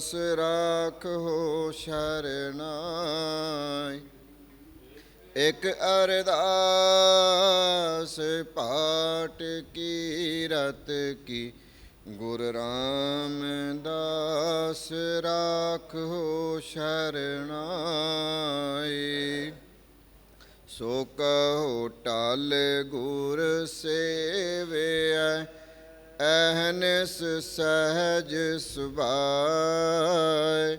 ਦਾਸ ਰਾਖੋ ਸ਼ਰਨਾਈ। ਇਕ ਅਰਦਾਸ ਪਾਟ ਕੀ ਰਤ ਕੀ, ਗੁਰ ਰਾਮਦਾਸ ਰਾਖੋ ਸ਼ਰਨਾਈ। ਸੋ ਕਹੋ ਟਾਲ ਗੁਰ ਸੇਵਿਆ ਅਹਨਸ ਸਹਜ ਸੁਭਾਇ,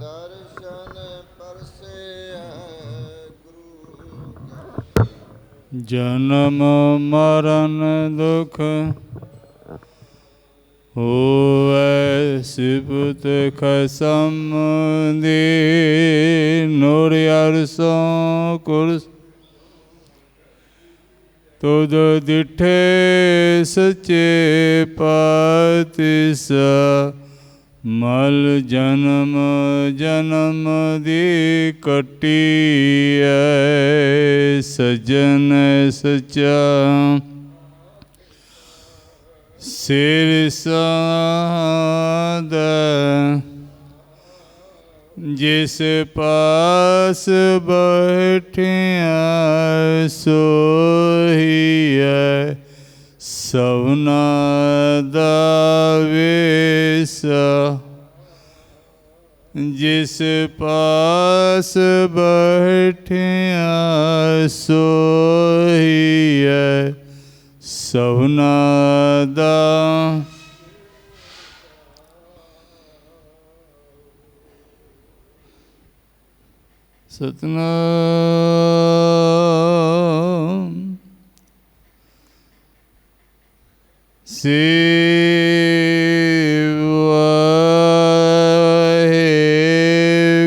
ਦਰਸ਼ਨ ਪਰਸਿਆ ਗੁਰੂ ਜਨਮ ਮਰਨ ਦੁਖ ਹੋਵੈ ਸਿਫਤ ਖਸਮ ਦੀ, ਨੂਰ ਅਰਸੋਂ ਕੁਰਸ ਤੁਧ ਦਿਠੇ ਸਚੇ ਪਾਤਿਸ ਮਲ ਜਨਮ ਜਨਮ ਦੀ ਕਟੀ ਐ ਸਜਨ ਸਚਾ। ਸਿਰ ਸਾਦ ਜਿਸ ਪਾਸ ਬੈਠਿਆ ਸੋਹੀਐ ਸਵਨਾ ਦਾ ਵੇਸ। ਜਿਸ ਪਾਸ ਬੈਠਿਆ ਸੋਹੀਐ ਸਵਨਾ ਦਾ ਸਤਨਾਮ। ਸੇਵਾ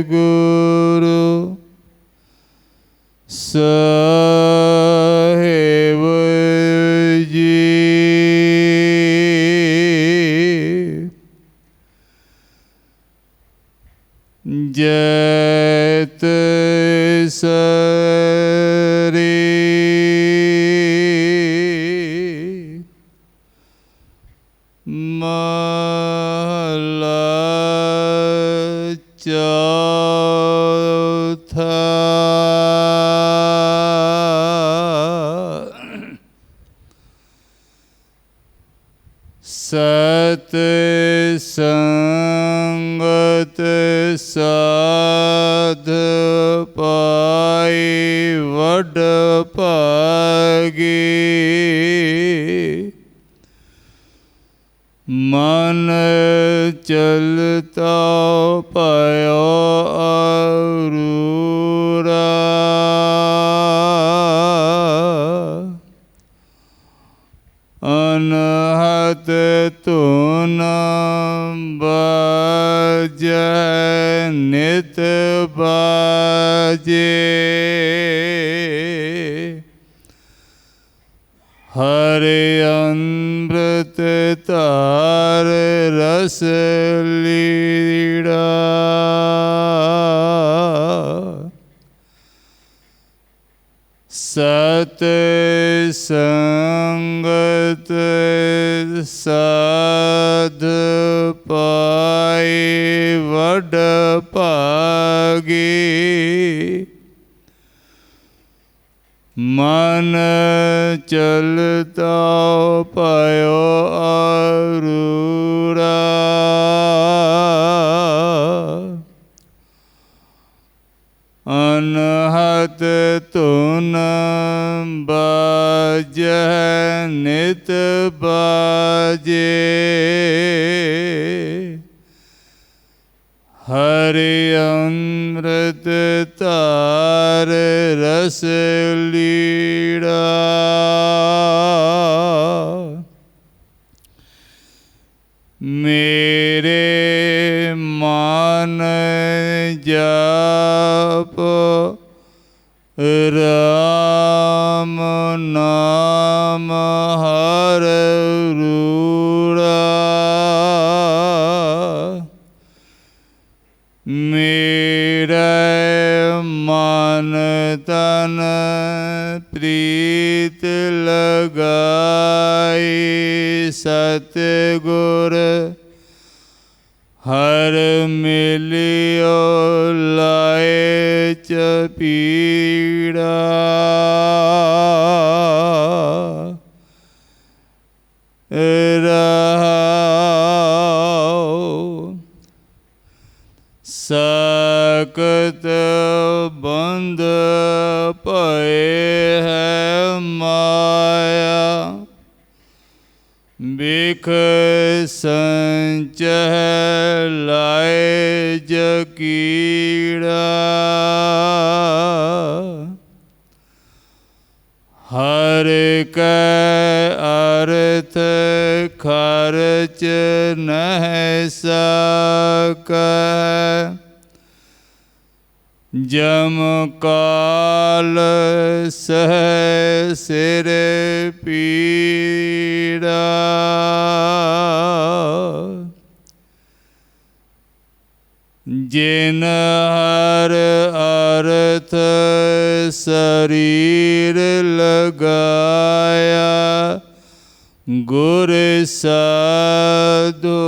ਗੁਰੂ ਸਾਹਿਬ ਜੀ। ਜੈਤ ਸਰੀ ਮਹਲਾ ਚੌਥਾ ਸਤ ਮਨ ਚਲਤਾ ਪਾਇਓ ਸਤ ਸੰਗਤ ਸਾਧ ਪਾਈ ਵਡ ਭਾਗੀ। ਮਨ ਚਲਤਾ ਪਾਇਓ ਅਰੂਰਾ ਅਨਹਤ ਧੁਨ ਬਾਜੈ ਨਿਤ ਬਾਜੇ। ਹਰਿ ਅੰਮ੍ਰਿਤ ਧਾਰ ਰਸ ਲੀੜਾ। ਮੇਰੇ ਲਗਾਈ ਸਤਿਗੁਰ ਮਿਲਿਓ ਲਾਏ ਚ ਪੀੜਾ। ਰਹਾਉ ਸਕਤ ਬੰਦ ਪਏ ਹੈ। ਬਿਖ ਸੰਚ ਹੈ ਲਾਏ ਜਕੀੜਾ। ਹਰ ਕੈ ਅਰਥ ਖਰਚ ਨਹਿ ਸਕੈ। ਜਮ ਕਾਲ ਸਹਿ ਸਿਰ ਪੀ ਪੀੜਾ ਜਿਨ ਹਰ ਅਰਥ ਸਰੀਰ ਲਗਾਇਆ ਗੁਰ ਸਾਧੋ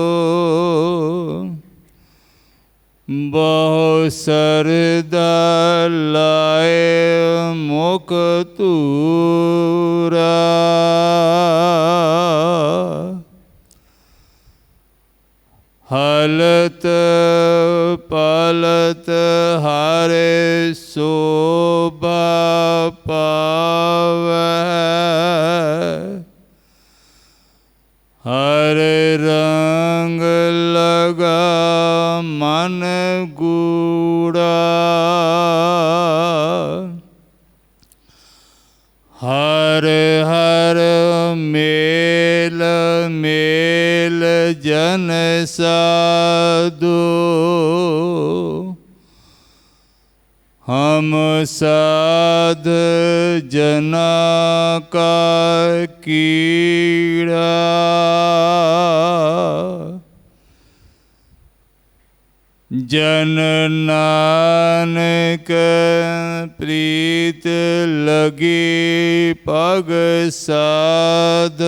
ਬਹੁ ਸਰਦਾ ਲਾਏ ਮੁਖ ਤੂਰਾ ਹਲਤ ਪਲਤ ਹਰੇ ਸੋਭਾ ਪਾਵੈ। ਹਰ ਰੰਗ ਲਗਾ ਮਨ ਗੂੜਾ। ਹਰ ਹਰ ਮੇਲ ਮੇਲ ਜਨ ਸਾਧੂ। ਹਮ ਸਾਧ ਜਨਾ ਕਾ ਕੀੜਾ। ਜਨ ਨਾਨਕ ਪ੍ਰੀਤ ਲਗੀ ਪਗ ਸਾਧ।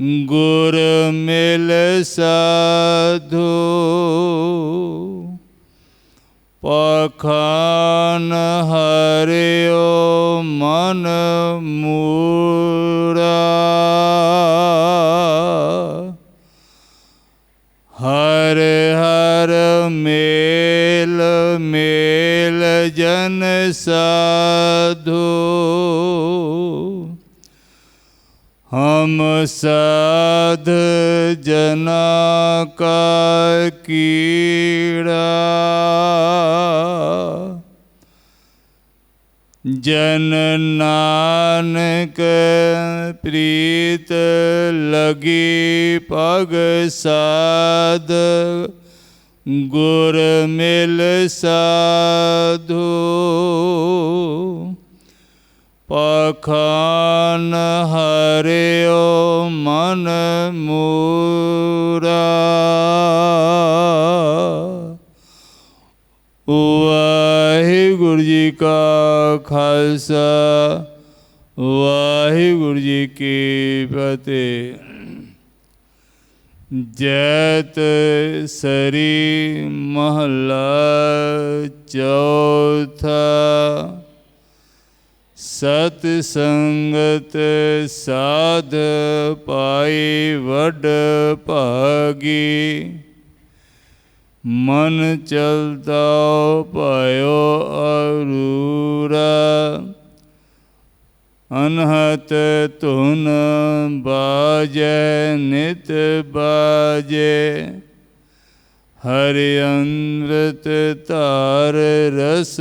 ਗੁਰ ਮਿਲ ਸਾਧੂ ਪਖਾਨ ਹਰਿਓ ਮਨ ਮੂਰਾ ਸਾਧ ਜਨਾ ਕਾ ਕੀੜਾ ਜਨ ਨਾਨਕ ਪ੍ਰੀਤ ਲਗੀ ਪਗ ਸਾਧ ਗੁਰ ਮਿਲ ਸਾਧੂ। ਪਖਾਨ ਹਰਿਓ ਮਨ ਮੂਰਾ। ਵਾਹਿਗੁਰੂ ਜੀ ਕਾ ਖਾਲਸਾ, ਵਾਹਿਗੁਰੂ ਜੀ ਕੀ ਫਤਿਹ। ਜੈਤ ਸਰੀ ਮਹਲਾ ਚੌਥਾ ਸਤ ਸੰਗਤ ਸਾਧ ਪਾਈ ਵਡ ਭਾਗੀ। ਮਨ ਚਲਦਾ ਭਇਓ ਅਰੂਰਾ। ਅਨਹਤ ਧੁਨ ਬਾਜੈ, ਨਿਤ ਬਾਜੈ। हरि हरिन्ते तारस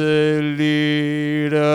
लीरा